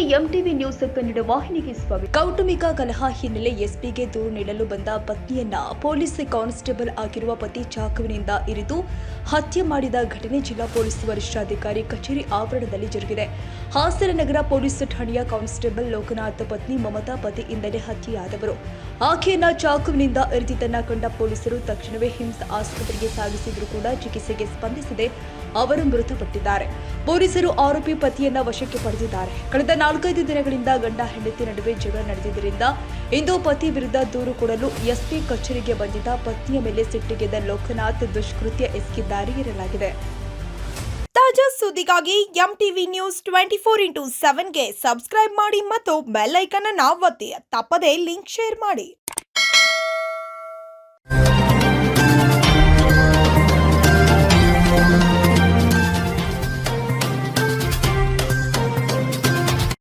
News Kannada ವಾಹಿನಿಗೆ ಸ್ವಾಗತ. ಕೌಟುಂಬಿಕ ಕಲಹ ಹಿನ್ನೆಲೆ ಎಸ್ಪಿಗೆ ದೂರು ನೀಡಲು ಬಂದ ಪತ್ನಿಯನ್ನ ಪೊಲೀಸ್ ಕಾನ್ಸ್ಟೇಬಲ್ ಆಗಿರುವ ಪತಿ ಚಾಕುವಿನಿಂದ ಇರಿದು ಹತ್ಯೆ ಮಾಡಿದ ಘಟನೆ ಜಿಲ್ಲಾ ಪೊಲೀಸ್ ವರಿಷ್ಠಾಧಿಕಾರಿ ಕಚೇರಿ ಆವರಣದಲ್ಲಿ ಜರುಗಿದೆ. ಹಾಸನ ನಗರ ಪೊಲೀಸ್ ಠಾಣೆಯ ಕಾನ್ಸ್ಟೇಬಲ್ ಲೋಕನಾಥ್ ಪತ್ನಿ ಮಮತಾ ಪತಿಯಿಂದಲೇ ಹತ್ಯೆಯಾದವರು. ಆಕೆಯನ್ನ ಚಾಕುವಿನಿಂದ ಇರಿದಿದ್ದನ್ನ ಕಂಡ ಪೊಲೀಸರು ತಕ್ಷಣವೇ ಹಿಮ್ಸ್ ಆಸ್ಪತ್ರೆಗೆ ಸಾಗಿಸಿದ್ರು ಕೂಡ ಚಿಕಿತ್ಸೆಗೆ ಸ್ಪಂದಿಸದೆ ಅವರು ಮೃತಪಟ್ಟಿದ್ದಾರೆ. ಪೊಲೀಸರು ಆರೋಪಿ ಪತಿಯನ್ನ ವಶಕ್ಕೆ ಪಡೆದಿದ್ದಾರೆ. ಕಳೆದ ನಾಲ್ಕೈದು ದಿನಗಳಿಂದ ಗಂಡ ಹೆಂಡತಿ ನಡುವೆ ಜಗಳ ನಡೆದಿದ್ದರಿಂದ ಇಂದು ಪತಿ ವಿರುದ್ಧ ದೂರು ಕೊಡಲು ಎಸ್ಪಿ ಕಚೇರಿಗೆ ಬಂದಿದ್ದ ಪತ್ನಿಯ ಮೇಲೆ ಸಿಟ್ಟಿಗೆದ್ದ ಲೋಕನಾಥ್ ದುಷ್ಕೃತ್ಯ ಎಸಗಿದ್ದಾರೆ ಎನ್ನಲಾಗಿದೆ. ತಾಜಾ ಸುದ್ದಿಗಾಗಿ M TV news twenty four into ಸೆವೆನ್ಗೆ subscribe ಮಾಡಿ ಮತ್ತು ಬೆಲ್ ಅನ್ನು ಒತ್ತಿ. ತಪ್ಪದೇ ಲಿಂಕ್ ಶೇರ್ ಮಾಡಿ.